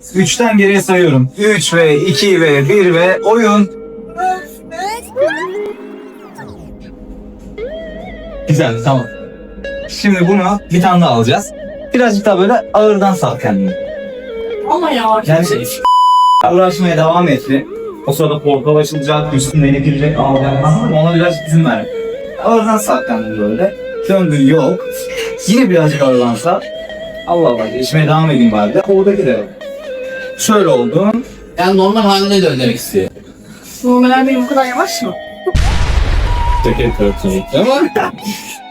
3'ten geriye sayıyorum. 3 ve 2 ve 1 ve oyun. Güzel tamam. Şimdi bunu bir tane daha alacağız. Birazcık daha böyle ağırdan sal kendini. Ama ya. Yani şey, uğraşmaya devam etti. O sırada portal açılacak, üstüne girecek, ağlayacak. Anladın mı? Ona biraz izin ver. Ağırdan sal kendini böyle. Döndün yok. Yine birazcık ağırdan sal. Allah Allah geçmeye devam edeyim bari de. Oradaki de yok. Şöyle oldun. Yani normal haline dönmek istiyor. Normalde benim bu kadar yavaş mı? Teker tarafı ama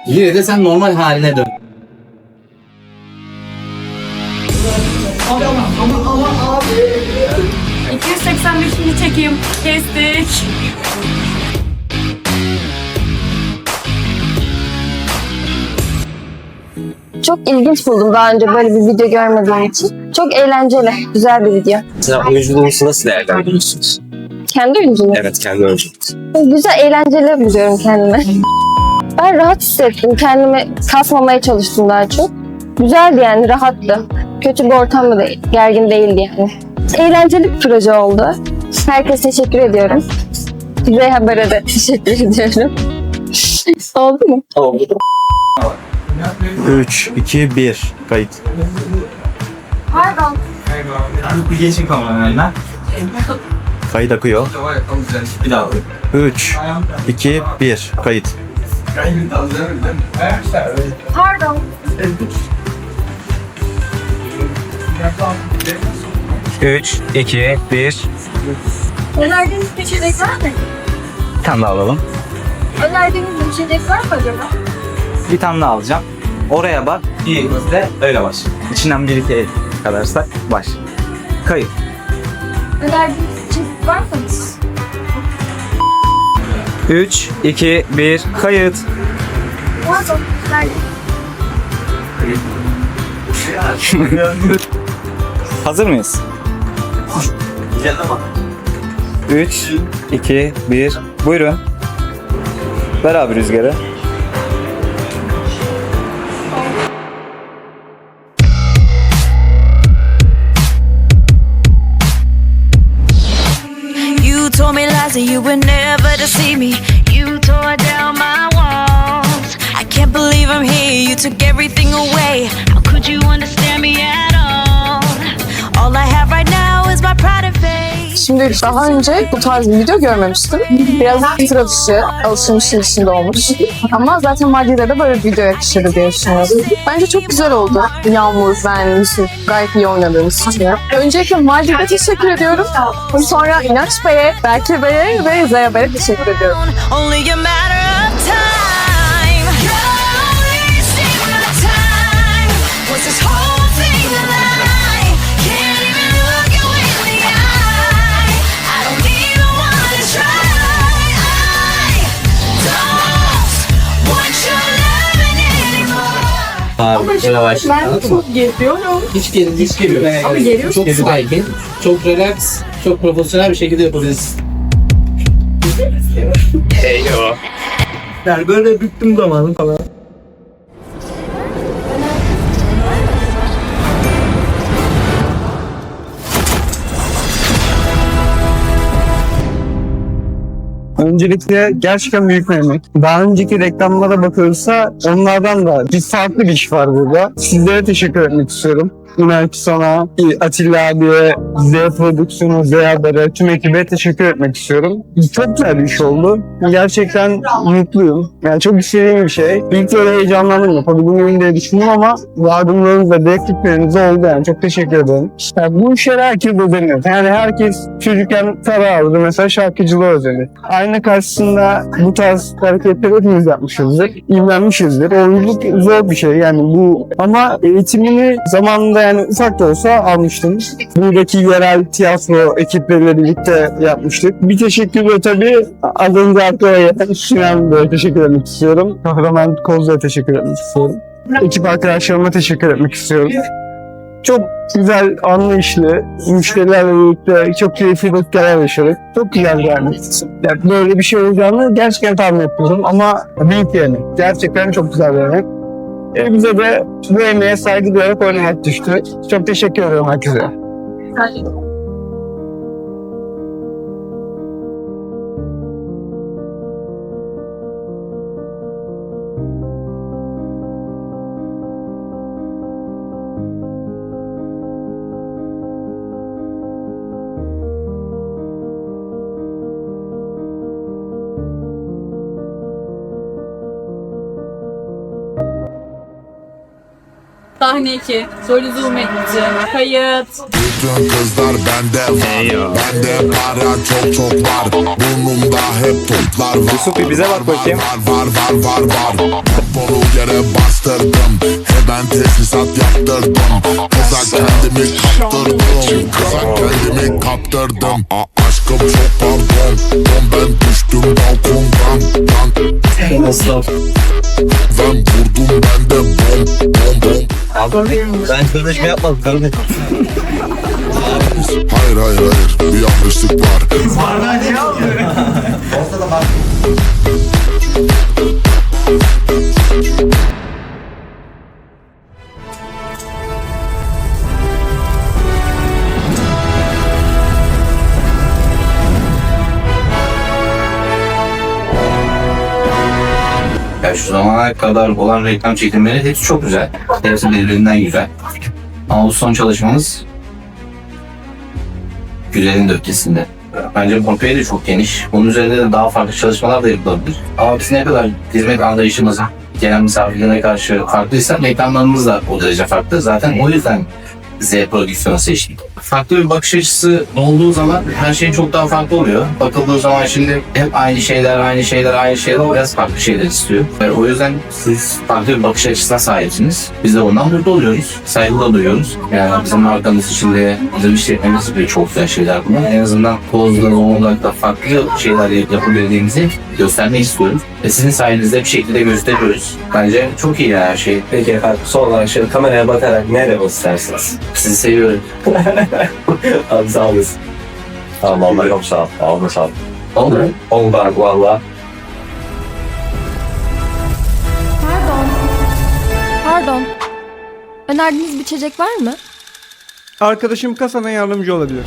yine de sen normal haline dön. 285'ini çekeyim. Kestik. Çok ilginç buldum daha önce böyle bir video görmediğim için. Çok eğlenceli, güzel bir video. Mesela oyunculuğunuzu nasıl değerlendiriyorsunuz? Kendi oyunculuğum. Evet kendi oyunculuğunuz. Güzel, eğlenceli buluyorum kendimi. Ben rahat hissettim. Kendimi kasmamaya çalıştım daha çok. Güzeldi yani, rahattı. Kötü bir ortam da değil, gergin değildi yani. Eğlenceli bir proje oldu. Herkese teşekkür ediyorum. Kuzey Haber'e de teşekkür ediyorum. Oldu mu? 3, 2, 1. Kayıt. Pardon. Bir geçin kameranın önüne. Kayıt akıyor. Bir daha alayım. 3, 2, 1. Kayıt. Pardon. Üç, iki, bir. Önerdiğiniz bir içecek var mı? Bir tane daha alalım. Önerdiğiniz bir içecek var mı acaba? Bir tane daha alacağım. Oraya bak. İyi de öyle baş. İçinden bir iki el kadar say. Baş. Kayıt. Önerdiğiniz içecek var mı? 3, 2, 1. Kayıt. Hazır mıyız? 3, 2, 1. Buyurun. Ver abi rüzgarı. You would never to see me. You tore down my walls. I can't believe I'm here. You took everything away. Şimdi daha önce bu tarz bir video görmemiştim. Biraz sıra dışı, alışılmışın içinde olmuş. Ama zaten Madi'de de böyle bir video yakışırdı diye düşünüyorum. Bence çok güzel oldu. Yağmur, ben, Yusuf gayet iyi oynadığımız için. Öncelikle Madi'de teşekkür ediyorum. Sonra İnanç Bey'e, Berke Bey'e ve Zaya Bey'e teşekkür ediyorum. Loving anymore. Ben çok geziyorum. Hiç gel hiç geliyor. Ama geliyor. Çok sakin, çok relax, çok profesyonel bir şekilde yapabiliriz. Yani böyle büktüm zamanı falan. Öncelikle gerçekten büyük emek. Daha önceki reklamlara bakılırsa onlardan da bir farklı bir iş var burada. Sizlere teşekkür etmek istiyorum. Ki sana, Atilla abiye, Z Prodüksiyonu, Z Haber'e, tüm ekibe teşekkür etmek istiyorum. Çok güzel bir iş oldu. Gerçekten mutluyum. Yani çok istediğim bir şey. İlk böyle heyecanlandım yapabildim diye düşündüm ama yardımlarınız ve destekleriniz oldu yani. Çok teşekkür ederim. Yani bu işlere herkes özeniyor. Yani herkes çocukken para aldı. Mesela şarkıcılığı özeniyor. Ayna karşısında bu tarz hareketleri hepimiz yapmışızdır. İlgilenmişizdir. Oyunculuk zor bir şey yani bu ama eğitimini zamanında yani ufak da olsa almıştım. Buradaki yerel tiyatro ekipleriyle birlikte yapmıştık. Bir teşekkür de tabii az önce aklıma Sinan Bey'e teşekkür etmek istiyorum. Kahraman Kozlu'ya teşekkür etmek istiyorum. Ekip arkadaşlarıma teşekkür etmek istiyorum. Çok güzel, anlayışlı, müşterilerle birlikte çok keyifli dakikalar yaşadık. Çok güzel yani. yani. Böyle bir şey olacağını gerçekten tahmin etmiyordum ama büyük emek. Gerçekten çok güzel bir emek. E, bize de bu emeğe saygı duyarak oynamak düştü. Çok teşekkür ederim herkese. Sahne 2. Soru zoom edici. Kayıt. Bütün kızlar bende var. Bende para çok çok var. Burnumda hep toplar var. Yusuf bir bize bak bakayım. Var var var var var. Tempolu yere bastırdım. Hemen tesisat yaptırdım. Kıza kendimi kaptırdım. Kıza kendimi kaptırdım. A Aşkım çok pardon. Don ben düştüm balkondan. Lan. Ben vurdum ben de bom bom bom Ben sözleşme yapmadım. Kardeşim. Hayır hayır hayır bir yanlışlık var Ya şu zamana kadar olan reklam çekimleri hepsi çok güzel. Hepsi birbirinden güzel. Ama bu son çalışmamız güzelin de ötesinde. Bence portföy de çok geniş. Bunun üzerinde de daha farklı çalışmalar da yapılabilir. Ama biz ne kadar hizmet anlayışımız gelen misafirlere karşı farklıysa reklamlarımız da o derece farklı. Zaten o yüzden Z prodüksiyonu seçtik. Farklı bir bakış açısı olduğu zaman her şey çok daha farklı oluyor. Bakıldığı zaman şimdi hep aynı şeyler, aynı şeyler, aynı şeyler biraz farklı şeyler istiyor. Ve o yüzden siz farklı bir bakış açısına sahipsiniz. Biz de bundan mutlu oluyoruz. Saygı da duyuyoruz. Yani bizim markamız içinde bizim işletmemiz gibi çok güzel şeyler bunlar. En azından Poz'da, Zonguldak'ta farklı şeyler yapabildiğimizi göstermek istiyoruz. Ve sizin sayenizde bir şekilde gösteriyoruz. Bence çok iyi her şey. Peki efendim son olarak şöyle kameraya bakarak ne demek istersiniz? Sizi seviyorum. Abi sağ olasın. Tamam vallahi çok sağ ol. Allah'a sağ ol. Oldu? Oldu abi valla. Pardon. Pardon. Önerdiğiniz bir içecek var mı? Arkadaşım kasana yardımcı olabilir.